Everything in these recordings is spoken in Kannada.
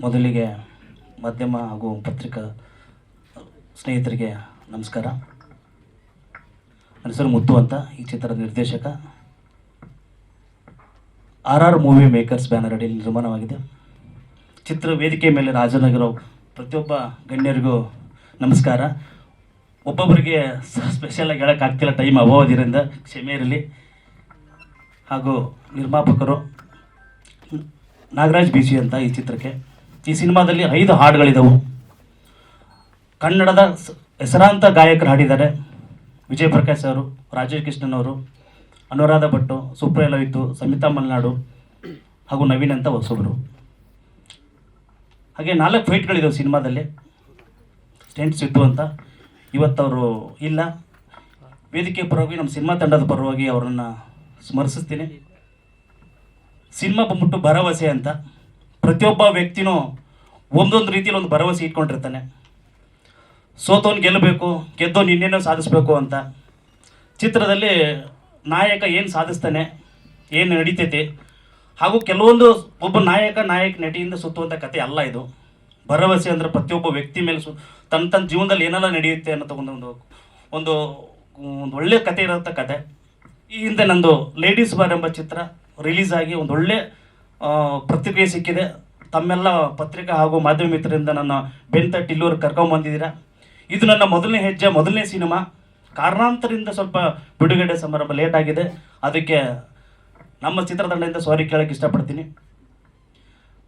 ಮೊದಲಿಗೆ ಮಾಧ್ಯಮ ಹಾಗೂ ಪತ್ರಿಕಾ ಸ್ನೇಹಿತರಿಗೆ ನಮಸ್ಕಾರ. ನನ್ನ ಹೆಸರು ಮುತ್ತು ಅಂತ, ಈ ಚಿತ್ರದ ನಿರ್ದೇಶಕ. R R movie makers banner ಅಡಿಯಲ್ಲಿ ನಿರ್ಮಾಣವಾಗಿದೆ. ಚಿತ್ರ ವೇದಿಕೆ ಮೇಲೆ ರಾಜನಗರ ಪ್ರತಿಯೊಬ್ಬ ಗಣ್ಯರಿಗೂ ನಮಸ್ಕಾರ. ಒಬ್ಬೊಬ್ಬರಿಗೆ ಸ್ಪೆಷಲಾಗಿ ಹೇಳೋಕ್ಕಾಗ್ತಿಲ್ಲ ಟೈಮ್ ಅಭಾವದಿರಿಂದ ಕ್ಷಮೆ ಇರಲಿ. ಹಾಗೂ ನಿರ್ಮಾಪಕರು, ನಾಗರಾಜ್ ಬಿ ಅಂತ ಈ ಚಿತ್ರಕ್ಕೆ ಈ ಸಿನಿಮಾದಲ್ಲಿ ಐದು ಹಾಡುಗಳಿದವು. ಕನ್ನಡದ ಹೆಸರಾಂತ ಗಾಯಕರು ಹಾಡಿದ್ದಾರೆ. ವಿಜಯ್ ಪ್ರಕಾಶ್ ಅವರು, ರಾಜೇಶ್ ಕೃಷ್ಣನ್ ಅವರು, ಅನುರಾಧ ಭಟ್ಟು ಸುಪ್ರಿಯ ಲವಿತು ಸಮಿತಾ ಮಲ್ನಾಡು ಹಾಗೂ ನವೀನ್ ಅಂತ ಹೊಸಬರು. ಹಾಗೆ ನಾಲ್ಕು ಫೈಟ್ಗಳಿದ್ದವು ಸಿನಿಮಾದಲ್ಲಿ. ಸ್ಟೆಂಟ್ಸ್ ಇತ್ತು ಅಂತ. ಇವತ್ತವರು ಇಲ್ಲ. ವೇದಿಕೆ ಪರವಾಗಿ ನಮ್ಮ ಸಿನಿಮಾ ತಂಡದ ಪರವಾಗಿ ಅವರನ್ನು ಸ್ಮರಿಸ್ತೀನಿ ಸಿನಿಮಾ ಬಂದ್ಬಿಟ್ಟು ಭರವಸೆ ಅಂತ. ಪ್ರತಿಯೊಬ್ಬ ವ್ಯಕ್ತಿನೂ ಒಂದೊಂದು ರೀತಿಯಲ್ಲಿ ಒಂದು ಭರವಸೆ ಇಟ್ಕೊಂಡಿರ್ತಾನೆ. ಸೋತವನು ಗೆಲ್ಲಬೇಕು ಗೆದ್ದವನು ಇನ್ನೇನೋ ಸಾಧಿಸ್ಬೇಕು ಅಂತ. ಚಿತ್ರದಲ್ಲಿ ನಾಯಕ ಏನು ಸಾಧಿಸ್ತಾನೆ, ಏನು ನಡೀತೈತಿ, ಹಾಗೂ ಕೆಲವೊಂದು ಒಬ್ಬ ನಾಯಕ ನಾಯಕ ನಟಿಯಿಂದ ಸುತ್ತುವಂಥ ಕತೆ ಅಲ್ಲ ಇದು. ಭರವಸೆ ಅಂದರೆ ಪ್ರತಿಯೊಬ್ಬ ವ್ಯಕ್ತಿ ಮೇಲೆ ಸು, ತನ್ನ ತನ್ನ ಜೀವನದಲ್ಲಿ ಏನೆಲ್ಲ ನಡೆಯುತ್ತೆ ಅನ್ನೋ ಒಂದು ಒಂದು ಒಂದು ಒಳ್ಳೆಯ ಕತೆ ಇರೋಂಥ ಕತೆ. ಈ ಹಿಂದೆ ನಂದು ಲೇಡೀಸ್ ಬಾರ್ ಎಂಬ ಚಿತ್ರ ರಿಲೀಸ್ ಆಗಿ ಒಂದು ಒಳ್ಳೆ ಪ್ರತಿಕ್ರಿಯೆ ಸಿಕ್ಕಿದೆ. ತಮ್ಮೆಲ್ಲ ಪತ್ರಿಕಾ ಹಾಗೂ ಮಾಧ್ಯಮ ಮಿತ್ರರಿಂದ ನನ್ನ ಬೆನ್ ಇಲ್ಲೂರು ಕರ್ಕೊಂಬಂದಿದ್ದೀರಾ ಇದು ನನ್ನ ಮೊದಲನೇ ಹೆಜ್ಜೆ, ಮೊದಲನೇ ಸಿನಿಮಾ. ಕಾರಣಾಂತರದಿಂದ ಸ್ವಲ್ಪ ಬಿಡುಗಡೆ ಸಮಾರಂಭ ಲೇಟ್ ಆಗಿದೆ. ಅದಕ್ಕೆ ನಮ್ಮ ಚಿತ್ರತಂಡದಿಂದ ಸಾರಿ ಕೇಳೋಕ್ಕೆ ಇಷ್ಟಪಡ್ತೀನಿ.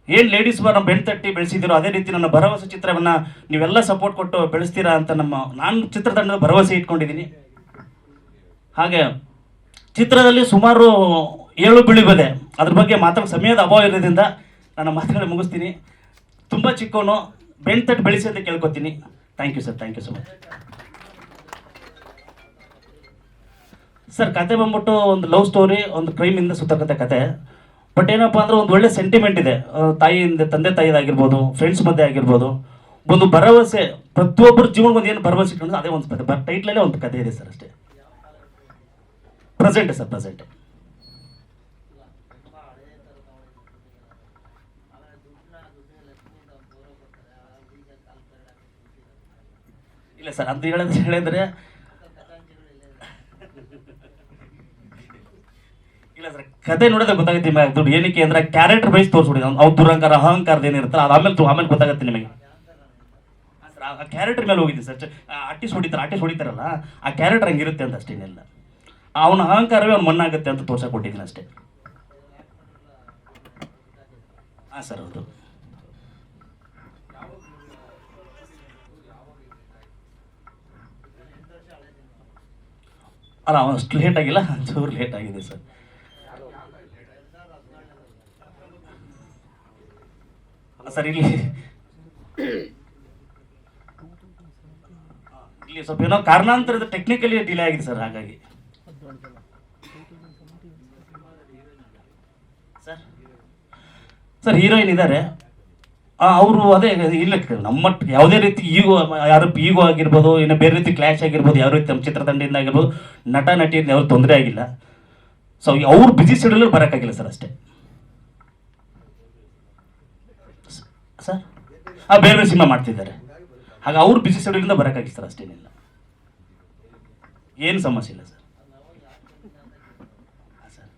ಏನು ಲೇಡೀಸ್ ಬಾರ್ ನಮ್ಮ ಬೆನ್ ತಟ್ಟಿ ಬೆಳೆಸಿದಿರೋ ಅದೇ ರೀತಿ ನನ್ನ ಭರವಸೆ ಚಿತ್ರವನ್ನು ನೀವೆಲ್ಲ ಸಪೋರ್ಟ್ ಕೊಟ್ಟು ಬೆಳೆಸ್ತೀರಾ ಅಂತ ನಮ್ಮ, ನಾನು ಚಿತ್ರತಂಡದ ಭರವಸೆ ಇಟ್ಕೊಂಡಿದ್ದೀನಿ. ಹಾಗೆ ಚಿತ್ರದಲ್ಲಿ ಸುಮಾರು ಏಳು ಬೀಳಿಬದೆ ಅದ್ರ ಬಗ್ಗೆ ಮಾತ್ರ ಸಮಯದ ಅಭಾವ ಇರೋದ್ರಿಂದ ನನ್ನ ಮಾತುಗಳು ಮುಗಿಸ್ತೀನಿ. ತುಂಬ ಚಿಕ್ಕವನು ಬೆನ್ ತಟ್ಟು ಬೆಳೆಸಿ ಅಂತ ಕೇಳ್ಕೊತೀನಿ. Thank you sir thank you so much sir ಕತೆ ಬಂದ್ಬಿಟ್ಟು ಒಂದು ಲವ್ ಸ್ಟೋರಿ ಒಂದು ಕ್ರೈಮಿಂದ ಸುತ್ತಕ್ಕಂಥ ಕತೆ. ಬಟ್ ಏನಪ್ಪ ಅಂದ್ರೆ ಒಂದು ಒಳ್ಳೆ ಸೆಂಟಿಮೆಂಟ್ ಇದೆ. ತಾಯಿಯಿಂದ ತಂದೆ ತಾಯಿದಾಗಿರ್ಬೋದು ಫ್ರೆಂಡ್ಸ್ ಮಧ್ಯೆ ಆಗಿರ್ಬೋದು. ಒಂದು ಭರವಸೆ, ಪ್ರತಿಯೊಬ್ಬರ ಜೀವನ ಒಂದು ಏನು ಭರವಸೆ ಇಟ್ಕೊಂಡು ಅದೇ ಒಂದು ಕತೆ. ಟೈಟ್ಲಲ್ಲೇ ಒಂದು ಕತೆ ಇದೆ ಸರ್ ಅಷ್ಟೇ. ಪ್ರೆಸೆಂಟ್ ಸರ್ ಪ್ರೆಸೆಂಟ್ ಇಲ್ಲ ಸರ್, ಅಂತ ಹೇಳಂತ ಹೇಳಿದ್ರೆ ಇಲ್ಲ ಸರ್, ಕತೆ ನೋಡಿದ್ರೆ ಗೊತ್ತಾಗುತ್ತೆ ನಿಮಗೆ. ದುಡ್ಡು ಏನಕ್ಕೆ ಅಂದ್ರೆ ಕ್ಯಾರೆಕ್ಟರ್ ವೈಸ್ ತೋರಿಸ್ಬಿಡಿ ಅವ್ನು. ದುರಂಕಾರ, ಅಹಂಕಾರದ ಏನಿರುತ್ತಲ್ಲ ಅದು ಆಮೇಲೆ ಆಮೇಲೆ ಗೊತ್ತಾಗುತ್ತೆ ನಿಮಗೆ. ಆ ಕ್ಯಾರೆಕ್ಟರ್ ಮೇಲೆ ಹೋಗಿದ್ದೆ ಸರ್ ಆರ್ಟಿಸ್ಟ್ ಹೊಡಿತಾರೆ ಆರ್ಟಿಸ್ಟ್ ಹೊಡಿತಾರಲ್ಲ, ಆ ಕ್ಯಾರೆಕ್ಟರ್ ಹಂಗಿರುತ್ತೆ ಅಂತ ಅಷ್ಟೇ ಇನ್ನೆಲ್ಲ. ಅವನ ಅಹಂಕಾರವೇ ಅವ್ನು ಮಣ್ಣಾಗುತ್ತೆ ಅಂತ ತೋರ್ಸಕ್ಕೆ ಕೊಟ್ಟಿದ್ದೀನಿ ಅಷ್ಟೇ. ಹಾಂ ಸರ್ ಹೌದು ಅಲ್ಲ ಅವನು ಅಷ್ಟು ಲೇಟ್ ಆಗಿಲ್ಲ ಒಂಚೂರು ಲೇಟ್ ಆಗಿದೆ ಸರ್. ಸರ್, ಇಲ್ಲಿ ಇಲ್ಲಿ ಸ್ವಲ್ಪ ಏನೋ ಕಾರಣಾಂತರದ ಟೆಕ್ನಿಕಲಿ ಡಿಲೇ ಆಗಿದೆ ಸರ್, ಹಾಗಾಗಿ. ಸರ್ ಸರ್, ಹೀರೋಯಿನ್ ಇದ್ದಾರೆ ಅವರು ಅದೇ, ಇಲ್ಲ ನಮ್ಮ ಯಾವುದೇ ರೀತಿ ಈಗೋ ಯಾರು ಈಗೋ ಆಗಿರ್ಬೋದು, ಇನ್ನು ಬೇರೆ ರೀತಿ ಕ್ಲಾಶ್ ಆಗಿರ್ಬೋದು ಯಾವ ರೀತಿ ನಮ್ಮ ಚಿತ್ರತಂಡದಿಂದ ಆಗಿರ್ಬೋದು, ನಟ ನಟಿಯಿಂದ ಯಾವ ತೊಂದರೆ ಆಗಿಲ್ಲ. ಸೊ ಅವ್ರು ಬಿಸಿ ಶೆಡ್ಯೂಲಲ್ಲಿ ಬರೋಕ್ಕಾಗಿಲ್ಲ ಸರ್ ಅಷ್ಟೇ. ಸರ್ ಆ, ಬೇರೆ ಬೇರೆ ಸಿನಿಮಾ ಮಾಡ್ತಿದ್ದಾರೆ. ಹಾಗೆ ಅವ್ರು ಬಿಸಿ ಶೆಡ್ಯೂಲಿಂದ ಬರೋಕ್ಕಾಗಿಲ್ಲ ಸರ್ ಅಷ್ಟೇನಿಲ್ಲ. ಏನು ಸಮಸ್ಯೆ ಇಲ್ಲ ಸರ್ ಹಾಂ, ಸರ್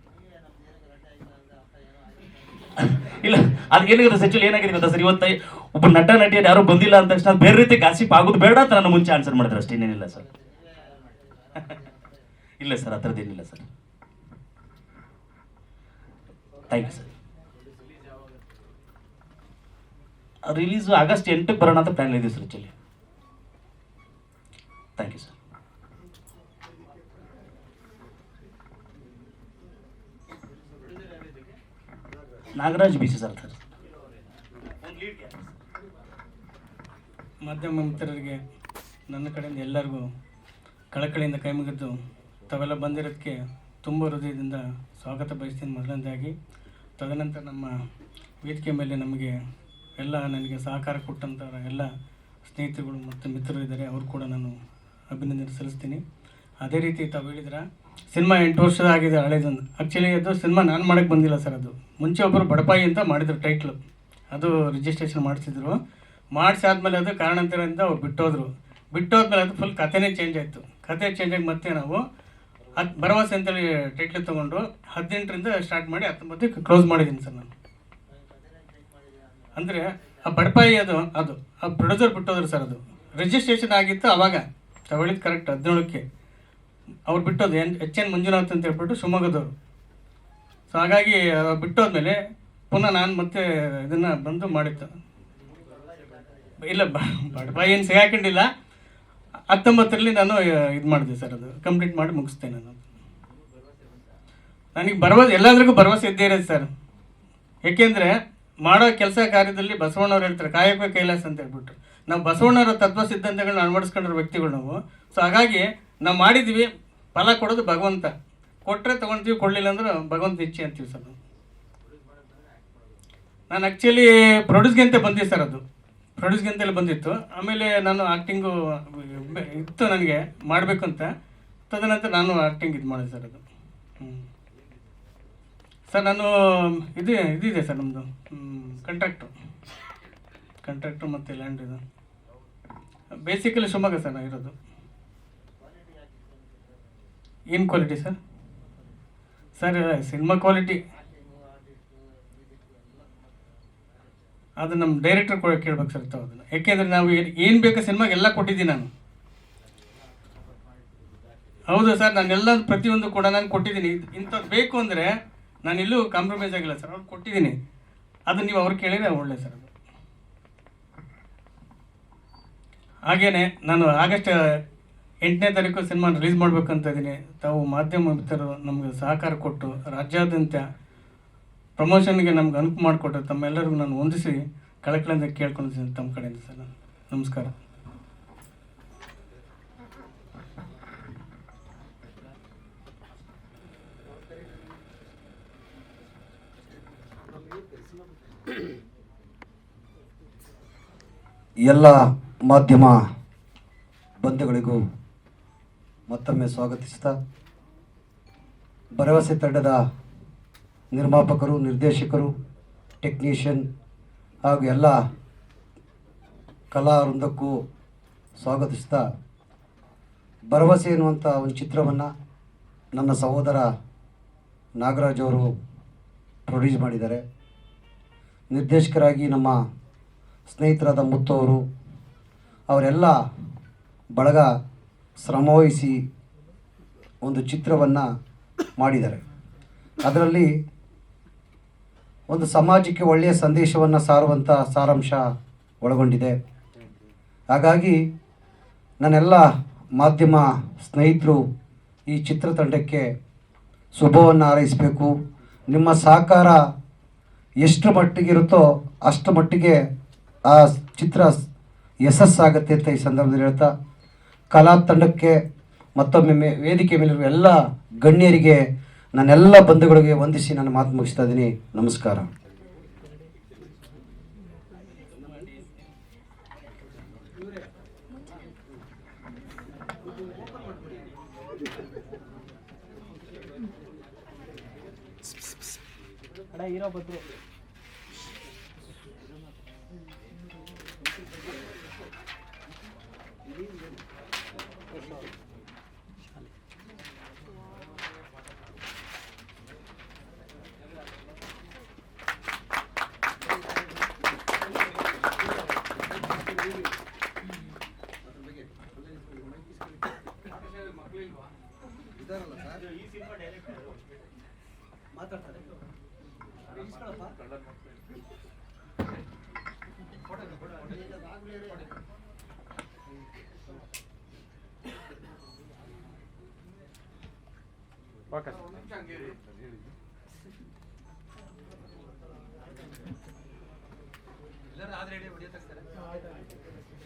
ಇಲ್ಲ, ಅದು ಏನಾಗಿದೆ ಸೆಚುಲ್ ಏನಾಗಿದೆ ಗೊತ್ತಾ ಸರ್? ಇವತ್ತು ಒಬ್ಬ ನಟ, ನಟಿಯರು ಯಾರು ಬಂದಿಲ್ಲ ಅಂದ ತಕ್ಷಣ ಬೇರೆ ರೀತಿ ಗಾಸಿಪ್ ಆಗೋದು ಬೇಡ ಅಂತ ನಾನು ಮುಂಚೆ ಆನ್ಸರ್ ಮಾಡಿದ್ರೆ ಅಷ್ಟೇ, ಇನ್ನೇನಿಲ್ಲ ಸರ್. ಇಲ್ಲ ಸರ್, ಆ ಥರದ್ದೇನಿಲ್ಲ sir. Thank you sir release August ಎಂಟಕ್ಕೆ ಬರೋಣ ಅಂತ ಪ್ಲಾನ್ ಇದೆ sir actually thank you sir Nagaraj B C sir sir ಮಾಧ್ಯಮ ಮಿತ್ರರಿಗೆ ನನ್ನ ಕಡೆಯಿಂದ ಎಲ್ಲರಿಗೂ ಕಳಕಳಿಯಿಂದ ಕೈ ಮುಗಿದು ತಾವೆಲ್ಲ ಬಂದಿರೋದಕ್ಕೆ ತುಂಬ ಹೃದಯದಿಂದ ಸ್ವಾಗತ ಬಯಸ್ತೀನಿ ಮೊದಲನೇದಾಗಿ. ತದನಂತರ ನಮ್ಮ ವೇದಿಕೆ ಮೇಲೆ ನಮಗೆ ಎಲ್ಲ ನನಗೆ ಸಹಕಾರ ಕೊಟ್ಟಂಥ ಎಲ್ಲ ಸ್ನೇಹಿತರುಗಳು ಮತ್ತು ಮಿತ್ರರು ಇದ್ದಾರೆ. ಅವರು ಕೂಡ ನಾನು ಅಭಿನಂದನೆ ಸಲ್ಲಿಸ್ತೀನಿ. ಅದೇ ರೀತಿ ತಾವು ಹೇಳಿದ್ರ ಸಿನಿಮಾ ಎಂಟು ವರ್ಷದ ಆಗಿದೆ ಹಳೇದೊಂದು. ಆ್ಯಕ್ಚುಲಿ ಅದು ಸಿನಿಮಾ ನಾನು ಮಾಡೋಕ್ಕೆ ಬಂದಿಲ್ಲ ಸರ್ ಅದು. ಮುಂಚೆ ಒಬ್ಬರು ಬಡಪಾಯಿ ಅಂತ ಮಾಡಿದ್ರು ಟೈಟ್ಲು ಅದು ರಿಜಿಸ್ಟ್ರೇಷನ್ ಮಾಡಿಸಿದ್ರು. ಮಾಡಿಸಾದ್ಮೇಲೆ ಅದು ಕಾರಣಾಂತರದಿಂದ ಅವ್ರು ಬಿಟ್ಟೋದ್ರು. ಬಿಟ್ಟೋದ್ಮೇಲೆ ಅದು ಫುಲ್ ಕಥೆನೇ ಚೇಂಜ್ ಆಯಿತು. ಕತೆ ಚೇಂಜ್ ಆಗಿ ಮತ್ತೆ ನಾವು ಹತ್ತು ಭರವಸೆ ಅಂತೇಳಿ ಟೈಟ್ಲ್ ತೊಗೊಂಡು ಹದಿನೆಂಟರಿಂದ ಸ್ಟಾರ್ಟ್ ಮಾಡಿ ಹತ್ತೊಂಬತ್ತಕ್ಕೆ ಕ್ಲೋಸ್ ಮಾಡಿದ್ದೀನಿ ಸರ್ ನಾನು. ಅಂದರೆ ಆ ಬಡಪಾಯಿ ಅದು ಅದು, ಆ ಪ್ರೊಡ್ಯೂಸರ್ ಬಿಟ್ಟೋದ್ರು ಸರ್ ಅದು. ರಿಜಿಸ್ಟ್ರೇಷನ್ ಆಗಿತ್ತು ಅವಾಗ. ತಗೊಳ್ಳಿದ್ದು ಕರೆಕ್ಟ್ ಹದಿನೇಳಕ್ಕೆ. ಅವ್ರು ಬಿಟ್ಟೋದು ಎನ್ ಎಚ್ ಎನ್ ಮಂಜುನಾಥ್ ಅಂತ ಹೇಳ್ಬಿಟ್ಟು ಶಿವಮೊಗ್ಗದವರು. ಸೊ ಹಾಗಾಗಿ ಬಿಟ್ಟೋದ್ಮೇಲೆ ಪುನಃ ನಾನು ಮತ್ತೆ ಇದನ್ನು ಬಂದು ಮಾಡಿತ್ತು ಇಲ್ಲ ಬಡಪಾಯಿ ಏನು ಸಿಗಾಕೊಂಡಿಲ್ಲ. ಹತ್ತೊಂಬತ್ತರಲ್ಲಿ ನಾನು ಇದು ಮಾಡಿದೆ ಸರ್ ಅದು. ಕಂಪ್ಲೀಟ್ ಮಾಡಿ ಮುಗಿಸ್ತೆ ನಾನು. ನನಗೆ ಭರವಸೆ, ಎಲ್ಲದ್ರಿಗೂ ಭರವಸೆ ಇದ್ದೇ ಇರೋದು ಸರ್. ಏಕೆಂದರೆ ಮಾಡೋ ಕೆಲಸ ಕಾರ್ಯದಲ್ಲಿ ಬಸವಣ್ಣವ್ರು ಹೇಳ್ತಾರೆ, ಕಾಯಕ ಕೈಲಾಸ ಅಂತ ಹೇಳ್ಬಿಟ್ಟು. ನಾವು ಬಸವಣ್ಣವರ ತತ್ವ ಸಿದ್ಧಾಂತಗಳನ್ನ ಅಳವಡಿಸ್ಕೊಂಡಿರೋ ವ್ಯಕ್ತಿಗಳು ನಾವು. ಸೊ ಹಾಗಾಗಿ ನಾವು ಮಾಡಿದ್ವಿ, ಫಲ ಕೊಡೋದು ಭಗವಂತ. ಕೊಟ್ಟರೆ ತೊಗೊಳ್ತೀವಿ ಕೊಡಲಿಲ್ಲ ಅಂದ್ರೆ ಭಗವಂತ ಇಚ್ಛೆ ಅಂತೀವಿ ಸರ್ ನಾನು ಆ್ಯಕ್ಚುಲಿ ಪ್ರೊಡ್ಯೂಸ್ಗೆ ಅಂತ ಬಂದಿದ್ದೆ ಸರ್ ಅದು. ಪ್ರೊಡ್ಯೂಸ್ಗೆ ಅಂತೇಳಿ ಬಂದಿತ್ತು. ಆಮೇಲೆ ನಾನು ಆ್ಯಕ್ಟಿಂಗು ಇತ್ತು ನನಗೆ, ಮಾಡಬೇಕು ಅಂತ. ತದನಂತರ ನಾನು ಆ್ಯಕ್ಟಿಂಗ್ ಇದು ಮಾಡಿದೆ ಸರ್ ಅದು. ಸರ್ ನಾನು, ಇದು ಇದಿದೆ ಸರ್ ನಮ್ಮದು ಕಂಟ್ರಾಕ್ಟು ಕಂಟ್ರಾಕ್ಟು ಮತ್ತು ಲ್ಯಾಂಡ್ ಇದು. ಬೇಸಿಕಲಿ ಶಿವಮೊಗ್ಗ ಸರ್ ನಾನು ಇರೋದು. ಏನು quality sir sir cinema quality ಅದು ನಮ್ಮ ಡೈರೆಕ್ಟರ್ ಕೂಡ ಕೇಳ್ಬೇಕು ಸರ್ ತಾವು ಅದನ್ನು. ಯಾಕೆಂದರೆ ನಾವು ಏನು ಬೇಕು ಸಿನಿಮಾಗೆ ಎಲ್ಲ ಕೊಟ್ಟಿದ್ದೀನಿ ನಾನು. ಹೌದು ಸರ್ ನಾನೆಲ್ಲ ಪ್ರತಿಯೊಂದು ಕೂಡ ನಾನು ಕೊಟ್ಟಿದ್ದೀನಿ. ಇಂಥದ್ದು ಬೇಕು ಅಂದರೆ ನಾನು ಇಲ್ಲೂ ಕಾಂಪ್ರಮೈಸ್ ಆಗಿಲ್ಲ ಸರ್ ಅವ್ರು ಕೊಟ್ಟಿದ್ದೀನಿ. ಅದು ನೀವು ಅವ್ರು ಕೇಳಿದರೆ ಒಳ್ಳೆ ಸರ್ ಹಾಗೇನೆ, ನಾನು ಆಗಸ್ಟ್ ಎಂಟನೇ ತಾರೀಕು ಸಿನಿಮಾ ರಿಲೀಸ್ ಮಾಡಬೇಕಂತ ಇದ್ದೀನಿ. ತಾವು ಮಾಧ್ಯಮ ಮಿತ್ರರು ನಮಗೆ ಸಹಕಾರ ಕೊಟ್ಟು ರಾಜ್ಯಾದ್ಯಂತ ಪ್ರಮೋಷನ್ಗೆ ನಮ್ಗೆ ಅನುಕೂಲ ಮಾಡಿಕೊಟ್ಟು ತಮ್ಮೆಲ್ಲರಿಗೂ ನಾನು ಹೊಂದಿಸಿ ಕಳಕಳಿಂದ ಕೇಳ್ಕೊಂಡಿದ್ದೀನಿ ತಮ್ಮ ಕಡೆಯಿಂದ ಸರ್ ನಮಸ್ಕಾರ. ಎಲ್ಲ ಮಾಧ್ಯಮ ಬಂಧುಗಳಿಗೂ ಮತ್ತೊಮ್ಮೆ ಸ್ವಾಗತಿಸ್ತಾ ಭರವಸೆ ತಂಡದ ನಿರ್ಮಾಪಕರು, ನಿರ್ದೇಶಕರು ಟೆಕ್ನಿಷಿಯನ್ ಹಾಗೂ ಎಲ್ಲ ಕಲಾ ವೃಂದಕ್ಕೂ ಸ್ವಾಗತಿಸ್ತಾ ಭರವಸೆ ಎನ್ನುವಂಥ ಒಂದು ಚಿತ್ರವನ್ನು ನನ್ನ ಸಹೋದರ ನಾಗರಾಜ್ ಅವರು ಪ್ರೊಡ್ಯೂಸ್ ಮಾಡಿದ್ದಾರೆ. ನಿರ್ದೇಶಕರಾಗಿ ನಮ್ಮ ಸ್ನೇಹಿತರಾದ ಮುತ್ತು ಅವರು ಅವರೆಲ್ಲ ಬಳಗ ಶ್ರಮವಹಿಸಿ ಒಂದು ಚಿತ್ರವನ್ನು ಮಾಡಿದ್ದಾರೆ. ಅದರಲ್ಲಿ ಒಂದು ಸಮಾಜಕ್ಕೆ ಒಳ್ಳೆಯ ಸಂದೇಶವನ್ನು ಸಾರುವಂಥ ಸಾರಾಂಶ ಒಳಗೊಂಡಿದೆ. ಹಾಗಾಗಿ ನನ್ನೆಲ್ಲ ಮಾಧ್ಯಮ ಸ್ನೇಹಿತರು ಈ ಚಿತ್ರತಂಡಕ್ಕೆ ಶುಭವನ್ನು ಹಾರೈಸಬೇಕು. ನಿಮ್ಮ ಸಹಕಾರ ಎಷ್ಟು ಮಟ್ಟಿಗೆ ಇರುತ್ತೋ ಅಷ್ಟು ಮಟ್ಟಿಗೆ ಆ ಚಿತ್ರ ಯಶಸ್ಸಾಗತ್ತೆ ಅಂತ ಈ ಸಂದರ್ಭದಲ್ಲಿ ಹೇಳ್ತಾ ಕಲಾ ತಂಡಕ್ಕೆ ಮತ್ತೊಮ್ಮೆ ವೇದಿಕೆ ಮೇಲಿರುವ ಎಲ್ಲ ಗಣ್ಯರಿಗೆ ನನ್ನೆಲ್ಲ ಬಂಧುಗಳಿಗೆ ವಂದಿಸಿ ನನ್ನ ಮಾತು ಮುಗಿಸ್ತಾ ಇದ್ದೀನಿ. ನಮಸ್ಕಾರ.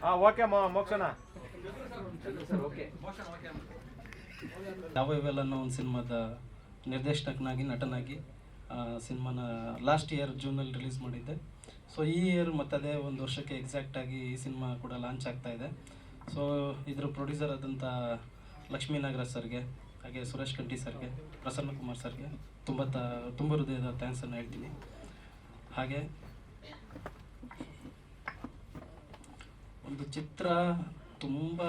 ಹಾಂ ಓಕೆ ಮೋಕ್ಷಣ ನಾವು ಇವೆಲ್ಲ ಒಂದು ಸಿನಿಮಾದ ನಿರ್ದೇಶಕನಾಗಿ, ನಟನಾಗಿ ಸಿನಿಮಾನ ಲಾಸ್ಟ್ ಇಯರ್ ಜೂನಲ್ಲಿ ರಿಲೀಸ್ ಮಾಡಿದ್ದೆ. ಸೊ ಈ ಇಯರ್ ಮತ್ತು ಅದೇ ಒಂದು ವರ್ಷಕ್ಕೆ ಎಕ್ಸಾಕ್ಟಾಗಿ ಈ ಸಿನಿಮಾ ಕೂಡ ಲಾಂಚ್ ಆಗ್ತಾ ಇದೆ. ಸೊ ಇದ್ರ ಪ್ರೊಡ್ಯೂಸರ್ ಆದಂಥ ಲಕ್ಷ್ಮೀ ನಾಗರಾಜ್ ಸರ್ಗೆ, ಹಾಗೆ ಸುರೇಶ್ ಕಂಠಿ ಸರ್ಗೆ, ಪ್ರಸನ್ನ ಕುಮಾರ್ ಸರ್ಗೆ ತುಂಬ ತ, ತುಂಬ ಹೃದಯದ ಥ್ಯಾಂಕ್ಸನ್ನು ಹೇಳ್ತೀನಿ. ಹಾಗೆ ಒಂದು ಚಿತ್ರ ತುಂಬ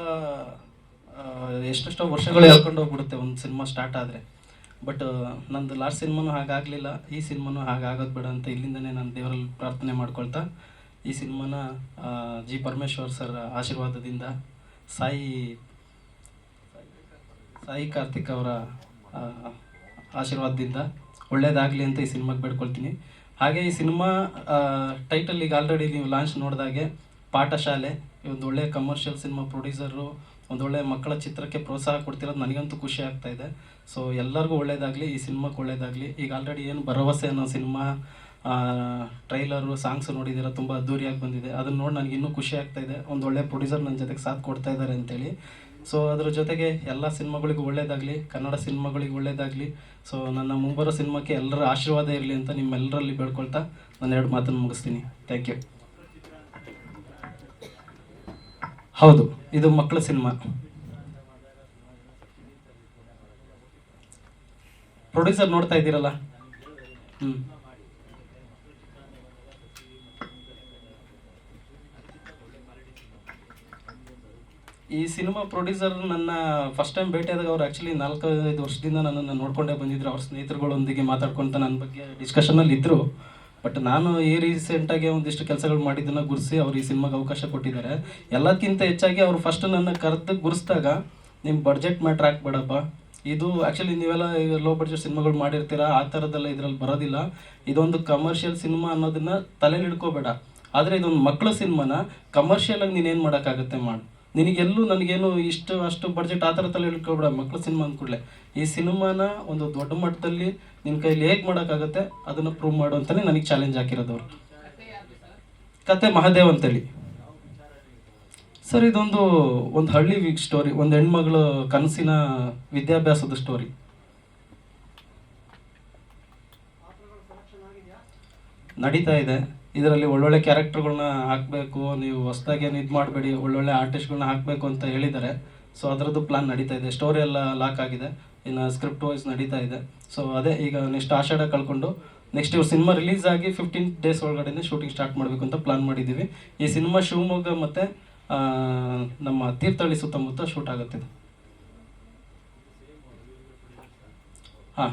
ಎಷ್ಟೆಷ್ಟೋ ವರ್ಷಗಳು ಹೇಳ್ಕೊಂಡು ಹೋಗ್ಬಿಡುತ್ತೆ ಒಂದು ಸಿನಿಮಾ ಸ್ಟಾರ್ಟ್ ಆದರೆ. ಬಟ್ ನಂದು ಲಾಸ್ಟ್ ಸಿನಿಮಾನು ಹಾಗಾಗಲಿಲ್ಲ. ಈ ಸಿನಿಮಾನು ಹಾಗಾಗೋದು ಬೇಡ ಅಂತ ಇಲ್ಲಿಂದನೇ ನಾನು ದೇವರಲ್ಲಿ ಪ್ರಾರ್ಥನೆ ಮಾಡ್ಕೊಳ್ತಾ, ಈ ಸಿನಿಮಾನ ಜಿ ಪರಮೇಶ್ವರ್ ಸರ್ ಆಶೀರ್ವಾದದಿಂದ ಸಾಯಿ ಸಾಯಿ ಕಾರ್ತಿಕ್ ಅವರ ಆಶೀರ್ವಾದದಿಂದ ಒಳ್ಳೇದಾಗಲಿ ಅಂತ ಈ ಸಿನಿಮಾಗೆ ಬೇಡ್ಕೊಳ್ತೀನಿ. ಹಾಗೆ ಈ ಸಿನಿಮಾ ಟೈಟಲ್ ಈಗ ಆಲ್ರೆಡಿ ನೀವು ಲಾಂಚ್ ನೋಡಿದಾಗೆ ಪಾಠಶಾಲೆ, ಈ ಒಂದು ಒಳ್ಳೆಯ ಕಮರ್ಷಿಯಲ್ ಸಿನಿಮಾ ಪ್ರೊಡ್ಯೂಸರು ಒಂದು ಒಳ್ಳೆಯ ಮಕ್ಕಳ ಚಿತ್ರಕ್ಕೆ ಪ್ರೋತ್ಸಾಹ ಕೊಡ್ತಿರೋದು ನನಗಂತೂ ಖುಷಿ ಆಗ್ತಾ ಇದೆ. ಸೊ ಎಲ್ಲರಿಗೂ ಒಳ್ಳೇದಾಗಲಿ, ಈ ಸಿನಿಮಾಕ್ಕೆ ಒಳ್ಳೇದಾಗಲಿ. ಈಗ ಆಲ್ರೆಡಿ ಏನು ಭರವಸೆ ಅನ್ನೋ ಸಿನಿಮಾ ಟ್ರೈಲರು ಸಾಂಗ್ಸ್ ನೋಡಿದ್ದೀರ, ತುಂಬ ಅದ್ದೂರಿಯಾಗಿ ಬಂದಿದೆ. ಅದನ್ನ ನೋಡಿ ನನಗೆ ಇನ್ನೂ ಖುಷಿ ಆಗ್ತಾ ಇದೆ. ಒಂದು ಒಳ್ಳೆ ಪ್ರೊಡ್ಯೂಸರ್ ನನ್ನ ಜೊತೆಗೆ ಸಾಥ್ ಕೊಡ್ತಾ ಇದ್ದಾರೆ ಅಂತೇಳಿ. ಸೊ ಅದ್ರ ಜೊತೆಗೆ ಎಲ್ಲ ಸಿನಿಮಾಗಳಿಗೂ ಒಳ್ಳೇದಾಗಲಿ, ಕನ್ನಡ ಸಿನಿಮಾಗಳಿಗೆ ಒಳ್ಳೇದಾಗಲಿ. ಸೊ ನನ್ನ ಮುಂಬರೋ ಸಿನಿಮಾಕ್ಕೆ ಎಲ್ಲರ ಆಶೀರ್ವಾದ ಇರಲಿ ಅಂತ ನಿಮ್ಮೆಲ್ಲರಲ್ಲಿ ಬೇಡ್ಕೊಳ್ತಾ ನಾನು ಎರಡು ಮಾತನ್ನು ಮುಗಿಸ್ತೀನಿ. ಥ್ಯಾಂಕ್ ಯು ಹೌದು, ಇದು ಮಕ್ಕಳ ಸಿನಿಮಾ. ಪ್ರೊಡ್ಯೂಸರ್ ನೋಡ್ತಾ ಇದ್ದೀರಲ್ಲ? ಹ್ಞೂ ಈ ಸಿನಿಮಾ ಪ್ರೊಡ್ಯೂಸರ್ ನನ್ನ ಫಸ್ಟ್ ಟೈಮ್ ಭೇಟಿಯಾದಾಗ ಅವ್ರು ಆ್ಯಕ್ಚುಲಿ ನಾಲ್ಕೈದು ವರ್ಷದಿಂದ ನನ್ನನ್ನು ನೋಡ್ಕೊಂಡೇ ಬಂದಿದ್ರು. ಅವ್ರ ಸ್ನೇಹಿತರುಗಳೊಂದಿಗೆ ಮಾತಾಡ್ಕೊತ ನನ್ನ ಬಗ್ಗೆ ಡಿಸ್ಕಷನಲ್ಲಿ ಇದ್ದರು ಬಟ್ ನಾನು ಈ ರೀಸೆಂಟಾಗಿ ಒಂದಿಷ್ಟು ಕೆಲಸಗಳು ಮಾಡಿದ್ದನ್ನು ಗುರುಸಿ ಅವ್ರು ಈ ಸಿನಿಮಾಗೆ ಅವಕಾಶ ಕೊಟ್ಟಿದ್ದಾರೆ. ಎಲ್ಲಕ್ಕಿಂತ ಹೆಚ್ಚಾಗಿ ಅವರು ಫಸ್ಟ್ ನನ್ನ ಕರೆದು ಗುರುಸಿದಾಗ ನಿಮ್ಮ ಬಡ್ಜೆಟ್ ಮ್ಯಾಟ್ರ್ ಹಾಕ್ಬೇಡಪ್ಪ ಇದು ಆ್ಯಕ್ಚುಲಿ ನೀವೆಲ್ಲ ಲೋ ಬಡ್ಜೆಟ್ ಸಿನಿಮಾಗಳು ಮಾಡಿರ್ತೀರಾ, ಆ ಥರದ್ದೆಲ್ಲ ಇದರಲ್ಲಿ ಬರೋದಿಲ್ಲ. ಇದೊಂದು ಕಮರ್ಷಿಯಲ್ ಸಿನಿಮಾ ಅನ್ನೋದನ್ನ ತಲೆಯಲ್ಲಿ ಹಿಡ್ಕೋಬೇಡ. ಆದರೆ ಇದೊಂದು ಮಕ್ಕಳ ಸಿನಿಮಾನ ಕಮರ್ಷಿಯಲ್ ಆಗಿ ನೀನೇನು ಮಾಡೋಕ್ಕಾಗತ್ತೆ ಮಾಡು. ನಿನಗೆಲ್ಲೂ ನನಗೇನು ಇಷ್ಟು ಅಷ್ಟು ಬಡ್ಜೆಟ್ ಆ ಥರ ತಲೆ ಹಿಡ್ಕೊಬೇಡ ಮಕ್ಕಳ ಸಿನಿಮಾ ಅಂದ್ಕೂಡಲೇ ಈ ಸಿನಿಮಾನ ಒಂದು ದೊಡ್ಡ ಮಟ್ಟದಲ್ಲಿ ನಿನ್ನ ಕೈಲಿ ಹೇಗೆ ಮಾಡೋಕ್ಕಾಗುತ್ತೆ ಅದನ್ನು ಪ್ರೂವ್ ಮಾಡು ಅಂತಲೇ ನನಗೆ ಚಾಲೆಂಜ್ ಹಾಕಿರೋದವ್ರು ಕತೆ ಮಹಾದೇವ್ ಅಂತೇಳಿ. ಸರ್, ಇದೊಂದು ಒಂದು ಹಳ್ಳಿ ವೀಕ್ ಸ್ಟೋರಿ ಒಂದು ಹೆಣ್ಮಗಳು ಕನಸಿನ ವಿದ್ಯಾಭ್ಯಾಸದ ಸ್ಟೋರಿ ನಡೀತಾ ಇದೆ. ಇದರಲ್ಲಿ ಒಳ್ಳೊಳ್ಳೆ ಕ್ಯಾರೆಕ್ಟರ್ಗಳನ್ನ ಹಾಕಬೇಕು, ನೀವು ಹೊಸದಾಗಿ ಏನು ಇದು ಮಾಡಬೇಡಿ, ಒಳ್ಳೊಳ್ಳೆ ಆರ್ಟಿಸ್ಟ್ಗಳನ್ನ ಹಾಕಬೇಕು ಅಂತ ಹೇಳಿದ್ದಾರೆ. ಸೊ ಅದರದ್ದು ಪ್ಲಾನ್ ನಡೀತಾ ಇದೆ. ಸ್ಟೋರಿ ಎಲ್ಲ ಲಾಕ್ ಆಗಿದೆ. ಇನ್ನು ಸ್ಕ್ರಿಪ್ಟ್ ವೈಸ್ ನಡೀತಾ ಇದೆ. ಸೊ ಅದೇ ಈಗ ನೆಕ್ಸ್ಟ್ ಆಷಾಢ ಕಳ್ಕೊಂಡು ನೆಕ್ಸ್ಟ್ ಇವ್ರು ಸಿನಿಮಾ ರಿಲೀಸ್ ಆಗಿ ಫಿಫ್ಟೀನ್ ಡೇಸ್ ಒಳಗಡೆ ಶೂಟಿಂಗ್ ಸ್ಟಾರ್ಟ್ ಮಾಡಬೇಕು ಅಂತ ಪ್ಲಾನ್ ಮಾಡಿದ್ದೀವಿ ಈ ಸಿನಿಮಾ ಶಿವಮೊಗ್ಗ ಮತ್ತು ನಮ್ಮ ತೀರ್ಥಹಳ್ಳಿ ಸುತ್ತಮುತ್ತ ಶೂಟ್ ಆಗುತ್ತಿದೆ. ಹಾಂ.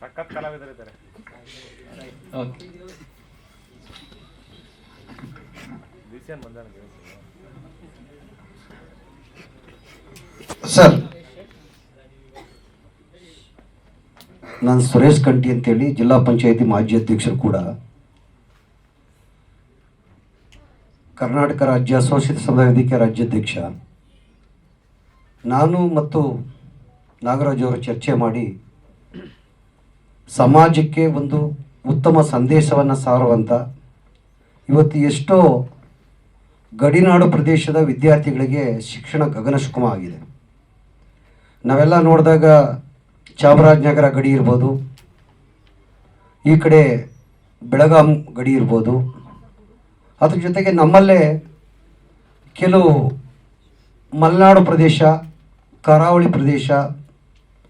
ಸಖತ್ ಕಲಾವಿದರಿದ್ದಾರೆ. ಓಕೆ ಬಿಸಿಎನ್ ಬಂದ ಸರ್, ನಾನು ಸುರೇಶ್ ಕಂಟಿ ಅಂತೇಳಿ ಜಿಲ್ಲಾ ಪಂಚಾಯತಿ ಮಾಜಿ ಅಧ್ಯಕ್ಷರು ಕೂಡ. ಕರ್ನಾಟಕ ರಾಜ್ಯ ಅಸೋಸಿಯೇಟ್ ಸಮುದಾಯ ವೇದಿಕೆ ರಾಜ್ಯಾಧ್ಯಕ್ಷ ನಾನು ಮತ್ತು ನಾಗರಾಜ್ ಅವರು ಚರ್ಚೆ ಮಾಡಿ ಸಮಾಜಕ್ಕೆ ಒಂದು ಉತ್ತಮ ಸಂದೇಶವನ್ನು ಸಾರುವಂಥ ಇವತ್ತು ಎಷ್ಟೋ ಗಡಿನಾಡು ಪ್ರದೇಶದ ವಿದ್ಯಾರ್ಥಿಗಳಿಗೆ ಶಿಕ್ಷಣ ಗಗನಶುಕಮ ಆಗಿದೆ. ನಾವೆಲ್ಲ ನೋಡಿದಾಗ ಚಾಮರಾಜನಗರ ಗಡಿ ಇರ್ಬೋದು, ಈ ಕಡೆ ಬೆಳಗಾಂ ಗಡಿ ಇರ್ಬೋದು. ಅದ್ರ ಜೊತೆಗೆ ನಮ್ಮಲ್ಲೇ ಕೆಲವು ಮಲೆನಾಡು ಪ್ರದೇಶ, ಕರಾವಳಿ ಪ್ರದೇಶ,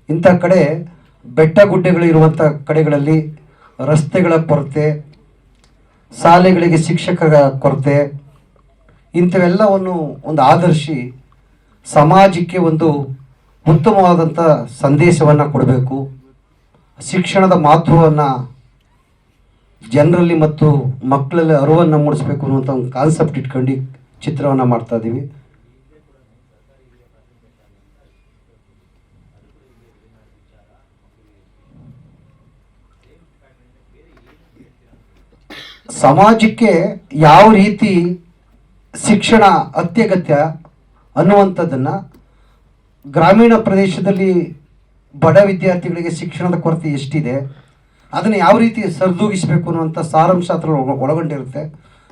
ಇಂಥ ಕಡೆ ಬೆಟ್ಟ ಗುಡ್ಡಗಳು ಇರುವಂಥ ಕಡೆಗಳಲ್ಲಿ ರಸ್ತೆಗಳ ಕೊರತೆ, ಶಾಲೆಗಳಿಗೆ ಶಿಕ್ಷಕರ ಕೊರತೆ ಇಂಥವೆಲ್ಲವನ್ನು ಒಂದು ಆದರ್ಶಿ ಸಮಾಜಕ್ಕೆ ಒಂದು ಉತ್ತಮವಾದಂಥ ಸಂದೇಶವನ್ನು ಕೊಡಬೇಕು. ಶಿಕ್ಷಣದ ಮಹತ್ವವನ್ನು ಜನರಲ್ಲಿ ಮತ್ತು ಮಕ್ಕಳಲ್ಲಿ ಅರಿವನ್ನು ಮೂಡಿಸ್ಬೇಕು ಅನ್ನುವಂಥ ಒಂದು ಕಾನ್ಸೆಪ್ಟ್ ಇಟ್ಕೊಂಡು ಚಿತ್ರವನ್ನು ಮಾಡ್ತಾ ಇದ್ದೀವಿ ಸಮಾಜಕ್ಕೆ ಯಾವ ರೀತಿ ಶಿಕ್ಷಣ ಅತ್ಯಗತ್ಯ ಅನ್ನುವಂಥದ್ದನ್ನು ಗ್ರಾಮೀಣ ಪ್ರದೇಶದಲ್ಲಿ ಬಡ ವಿದ್ಯಾರ್ಥಿಗಳಿಗೆ ಶಿಕ್ಷಣದ ಕೊರತೆ ಎಷ್ಟಿದೆ, ಅದನ್ನು ಯಾವ ರೀತಿ ಸರಿದೂಗಿಸಬೇಕು ಅನ್ನುವಂಥ ಸಾರಾಂಶ ಅದರ ಒಳಗೊಂಡಿರುತ್ತೆ.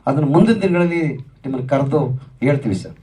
ಅದನ್ನು ಮುಂದಿನ ದಿನಗಳಲ್ಲಿ ನಿಮ್ಮನ್ನು ಕರೆದು ಹೇಳ್ತೀವಿ ಸರ್.